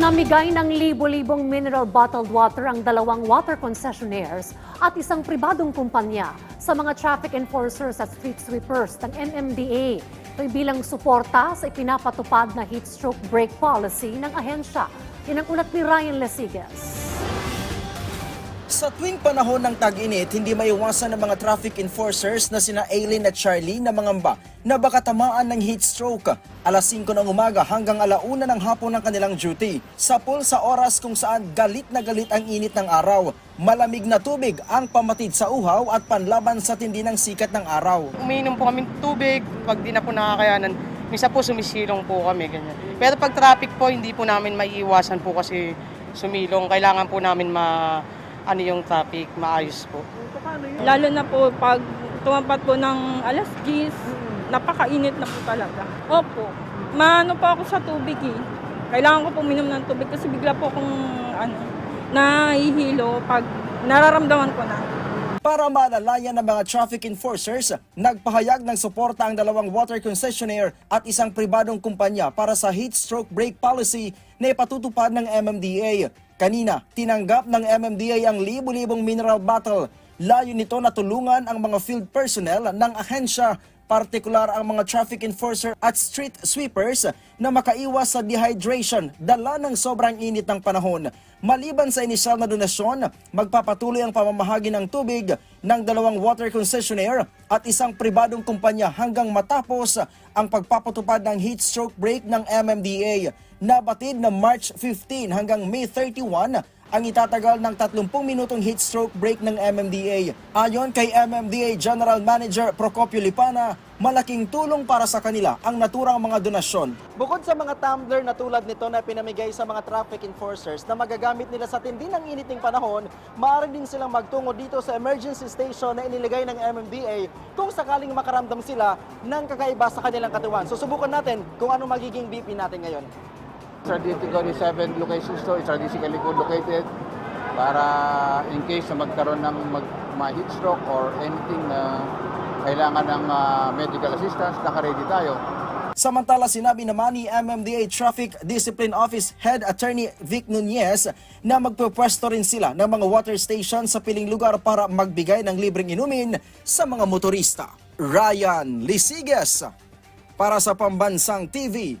Namigay ng libo-libong mineral bottled water ang dalawang water concessionaires at isang pribadong kumpanya sa mga traffic enforcers at street sweepers ng MMDA. Bilang suporta sa ipinapatupad na heat stroke brake policy ng ahensya. Yan ang ulat ni Ryan Lesigas. Sa tuwing panahon ng tag-init, hindi maiwasan ng mga traffic enforcers na sina Aileen at Charlie na mangamba na baka tamaan ng heat stroke. Alas 5 ng umaga hanggang alauna ng hapon ng kanilang duty. Sa pool sa oras kung saan galit na galit ang init ng araw. Malamig na tubig ang pamatid sa uhaw at panlaban sa tindi ng sikat ng araw. umiinom po kami tubig, pag di na po nakakayanan, misa po sumisilong po kami, ganyan. Pero pag traffic po, hindi po namin maiiwasan po kasi sumilong. Kailangan po namin ma, ano yung traffic, maayos po. Lalo na po pag tumampat po ng alas 10, napakainit na po talaga. Opo, maano po ako sa tubig eh. Kailangan ko po minom ng tubig kasi bigla po akong ano, nahihilo pag nararamdaman ko na. Para maalalayan ng mga traffic enforcers, nagpahayag ng suporta ang dalawang water concessionaire at isang pribadong kumpanya para sa heat stroke brake policy na ipatutupad ng MMDA. Kanina, tinanggap ng MMDA ang libu-libong mineral bottle. Layo nito na tulungan ang mga field personnel ng ahensya partikular ang mga traffic enforcer at street sweepers na makaiwas sa dehydration dala ng sobrang init ng panahon. Maliban sa inisyal na donasyon, magpapatuloy ang pamamahagi ng tubig ng dalawang water concessionaire at isang pribadong kumpanya hanggang matapos ang pagpapatupad ng heat stroke break ng MMDA. Nabatid na March 15 hanggang May 31 ang itatagal ng 30 minutong heat stroke break ng MMDA. Ayon kay MMDA General Manager Procopio Lipana, malaking tulong para sa kanila ang naturang mga donasyon. Bukod sa mga tumbler na tulad nito na pinamigay sa mga traffic enforcers na magagamit nila sa tindi ng init ng panahon, maaari din silang magtungo dito sa emergency station na iniligay ng MMDA kung sakaling makaramdam sila ng kakaiba sa kanilang katawan. Susubukan natin kung ano magiging BP natin ngayon. Strategically seven locations to, strategically good located para in case na magkaroon ng mag, ma-heat stroke or anything na kailangan ng ah, medical assistance, naka-ready tayo. Samantala sinabi naman ni MMDA Traffic Discipline Office Head Attorney Vic Nunez na magpupwesto rin sila ng mga water station sa piling lugar para magbigay ng libreng inumin sa mga motorista. Ryan Lisigas para sa Pambansang TV